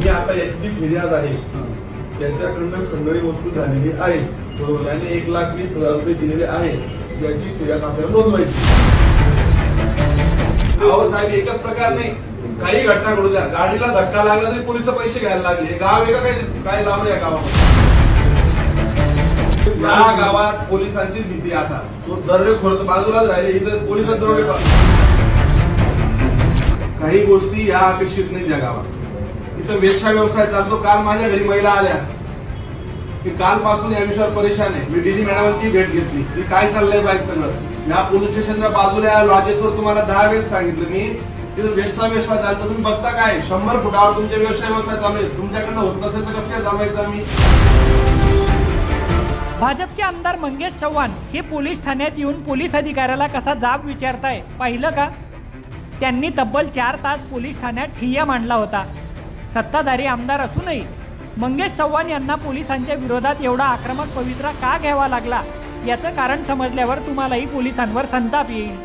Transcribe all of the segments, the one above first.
मी आता H D फिर्याद आहे. त्यांच्याकडनं खंडणी वस्तू झालेली आहे. त्याने एक लाख वीस हजार रुपये दिलेले आहे. याची फिर्याद आपल्याला नोंदवायची अहो साहेब एकच प्रकार नाही. काही घटना घडू द्या. गाडीला धक्का लागला तरी पोलीस पैसे घ्यायला लागले. गाव एका काय? काय लावलं या गावामध्ये? या गावात पोलिसांचीच भीती आता. तो दरोडे खोर बाजूलाच राहिले. इथं पोलिसात दरोडे काही गोष्टी या अपेक्षित नाही या गावात. इथं वेशा व्यवसाय चालतो काल माझ्या घरी महिला आल्या. मी कालपासून या विषयावर परेशान आहे. मी डीजी मॅडमांची भेट घेतली. मी काय चाललंय बाईक सगळं या पोलीस स्टेशनच्या बाजूला लॉजेसवर तुम्हाला दहा वेळेस सांगितलं. मी तिथं वेसला व्यवसाय चालतं तुम्ही बघता काय? शंभर फुटावर तुमचे व्यवसाय व्यवसाय चालू आहे. तुमच्याकडनं होत नसेल तर कसं काय जमायचं आम्ही? भाजपचे आमदार मंगेश चव्हाण हे पोलीस ठाण्यात येऊन पोलीस अधिकाऱ्याला कसा जाब विचारताय? पाहिलं का? त्यांनी तब्बल चार तास पोलीस ठाण्यात ठिय्या मांडला होता. सत्ताधारी आमदार असूनही मंगेश चव्हाण यांना पोलिसांच्या विरोधात एवढा आक्रमक पवित्रा का घ्यावा लागला याचं कारण समजल्यावर तुम्हालाही पोलिसांवर संताप येईल.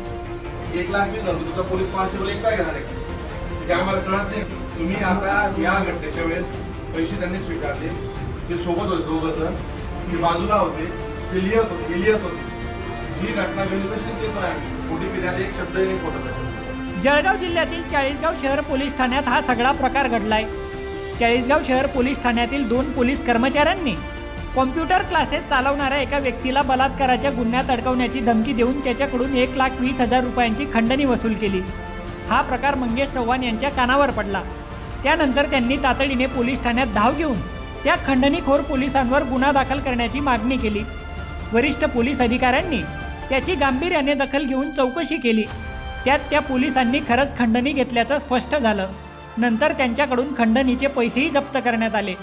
एक लाख वीस पोलीस कॉन्स्टेबल घेणार आहे? आम्हाला कळत नाही. तुम्ही आता या घटनेच्या वेळेस पैसे त्यांनी स्वीकारले. ते सोबत होते दोघं जण ते बाजूला होते. ते लिहत होते लिहत होते. ही घटना घडली तशी ते पण आहे ओटीपी त्याने एक शब्द नाही खोटं नाही. जळगाव जिल्ह्यातील चाळीसगाव शहर पोलीस ठाण्यात हा सगळा प्रकार घडलाय. चाळीसगाव शहर पोलीस ठाण्यातील दोन पोलीस कर्मचाऱ्यांनी कॉम्प्युटर क्लासेस चालवणाऱ्या एका व्यक्तीला बलात्काराच्या गुन्ह्यात अडकवण्याची धमकी देऊन त्याच्याकडून एक लाख वीस हजार रुपयांची खंडणी वसूल केली. हा प्रकार मंगेश चव्हाण यांच्या कानावर पडला. त्यानंतर त्यांनी तातडीने पोलीस ठाण्यात धाव घेऊन त्या खंडणीखोर पोलिसांवर गुन्हा दाखल करण्याची मागणी केली. वरिष्ठ पोलीस अधिकाऱ्यांनी त्याची गांभीर्याने दखल घेऊन चौकशी केली. त्यात त्या पोलिसांनी खरंच खंडणी घेतल्याचं स्पष्ट झालं. नंतर त्यांच्याकडून खंडणीचे पैसेही जप्त करण्यात आले.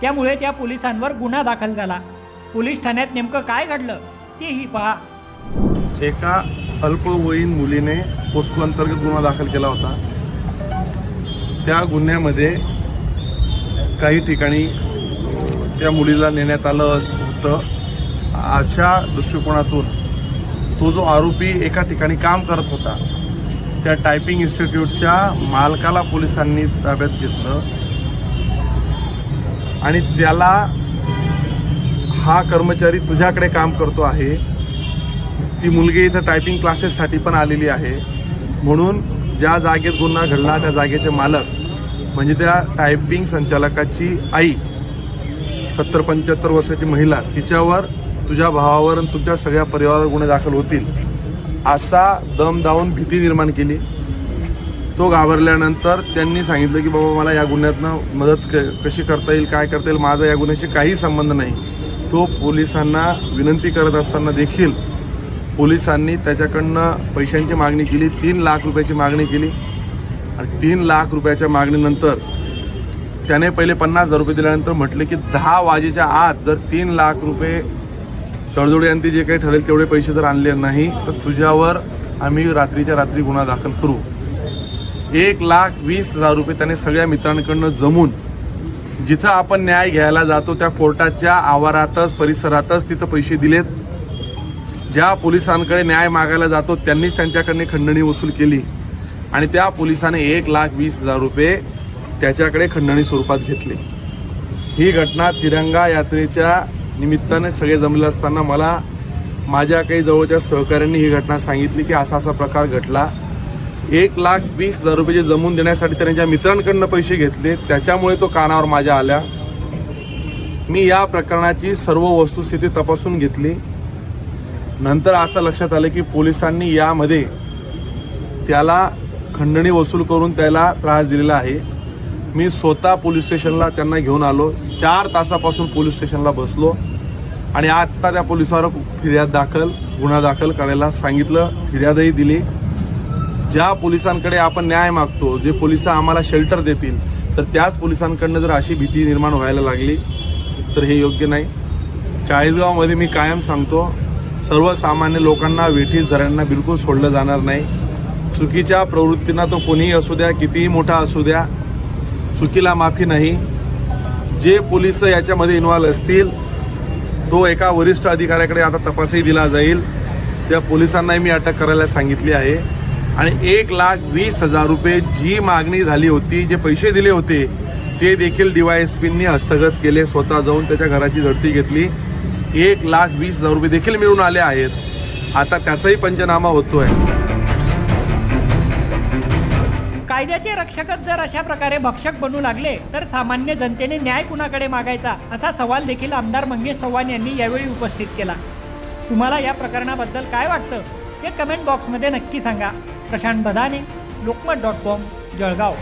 त्यामुळे त्या पोलिसांवर गुन्हा दाखल झाला. पोलीस ठाण्यात नेमकं काय घडलं तेही पहा. एका अल्पवयीन मुलीने पोस्को अंतर्गत गुन्हा दाखल केला होता. त्या गुन्ह्यामध्ये काही ठिकाणी त्या मुलीला नेण्यात आलं होतं अशा दृष्टिकोनातून तो जो आरोपी एका ठिकाणी काम करत होता त्या टायपिंग इन्स्टिट्यूटच्या मालकाला पोलिसांनी ताब्यात घेतलं. आणि त्याला हा कर्मचारी तुझ्याकडे काम करतो आहे. ती मुलगी इथं टायपिंग क्लासेससाठी पण आलेली आहे. म्हणून ज्या जागेत गुन्हा घडला त्या जागेचे मालक म्हणजे त्या टायपिंग संचालकाची आई सत्तर पंच्याहत्तर वर्षाची महिला तिच्यावर तुझ्या भावावर आणि तुमच्या सगळ्या परिवारावर गुन्हे दाखल होतील. असा दम दावून भीती निर्माण केली. तो घाबरल्यानंतर त्यांनी सांगितलं की बाबा मला या गुन्ह्यातनं मदत क कशी करता येईल काय करता येईल माझा या गुन्ह्याशी काही संबंध नाही. तो पोलिसांना विनंती करत असताना देखील पोलिसांनी त्याच्याकडनं पैशांची मागणी केली तीन लाख रुपयाची मागणी केली. आणि तीन लाख रुपयाच्या मागणीनंतर त्याने पहिले पन्नास हजार रुपये दिल्यानंतर म्हटले की दहा वाजेच्या आत जर तीन लाख रुपये तडजोडी यांनी जे काही ठरेल तेवढे पैसे जर आणले नाही तर तुझ्यावर आम्ही रात्रीच्या रात्री गुन्हा दाखल करू. एक लाख वीस हजार रुपये त्याने सगळ्या मित्रांकडनं जमून जिथं आपण न्याय घ्यायला जातो त्या कोर्टाच्या आवारातच परिसरातच तिथं पैसे दिलेत. ज्या पोलिसांकडे न्याय मागायला जातो त्यांनीच त्यांच्याकडनं खंडणी वसूल केली. आणि त्या पोलिसाने एक लाख वीस हजार रुपये त्याच्याकडे खंडणी स्वरूपात घेतले. ही घटना तिरंगा यात्रेच्या निमित्ताने सगळे जमले असताना मला माझ्या काही जवळच्या सहकाऱ्यांनी ही घटना सांगितली की असा असा प्रकार घडला. एक लाख वीस हजार रुपये जमून देण्यासाठी त्यांच्या मित्रांकडनं पैसे घेतले त्याच्यामुळे तो कानावर माझ्या आल्या. मी या प्रकरणाची सर्व वस्तुस्थिती तपासून घेतली. नंतर असं लक्षात आलं की पोलिसांनी यामध्ये त्याला खंडणी वसूल करून त्याला त्रास दिलेला आहे. मी स्वतः पोलीस स्टेशनला त्यांना घेऊन आलो. चार तासापासून पोलीस स्टेशनला बसलो. आणि आत्ता त्या पोलिसावर फिर्याद दाखल गुन्हा दाखल करायला सांगितलं फिर्यादही दिली. ज्या पोलिसांकडे आपण न्याय मागतो जे पोलीस आम्हाला शेल्टर देतील तर त्याच पोलिसांकडनं जर अशी भीती निर्माण व्हायला लागली तर हे योग्य नाही. चाळीसगावमध्ये मी कायम सांगतो सर्वसामान्य लोकांना वेठीस धऱ्यांना बिलकुल सोडलं जाणार नाही. चुकीच्या प्रवृत्तींना तो कोणीही असू द्या कितीही मोठा असू द्या चुकीला माफी नाही. जे पोलीस याच्यामध्ये इन्व्हॉल्व असतील तो एका वरिष्ठ अधिकाऱ्याकडे आता तपासही दिला जाईल. त्या पोलिसांनाही मी अटक करायला सांगितली आहे. आणि एक लाख वीस हजार रुपये जी मागणी झाली होती जे पैसे दिले होते ते देखील डीवायएसपींनी हस्तगत केले स्वतः जाऊन त्याच्या घराची झडती घेतली. एक लाख वीस हजार रुपये देखील मिळून आले आहेत. आता त्याचाही पंचनामा होतो आहे कायद्याचे रक्षकच जर अशा प्रकारे भक्षक बनू लागले तर सामान्य जनतेने न्याय कुणाकडे मागायचा? असा सवाल देखील आमदार मंगेश चव्हाण यांनी यावेळी उपस्थित केला. तुम्हाला या प्रकरणाबद्दल काय वाटतं? ते कमेंट बॉक्समध्ये नक्की सांगा. Prashant Badane Lokmat dot com Jalgaon.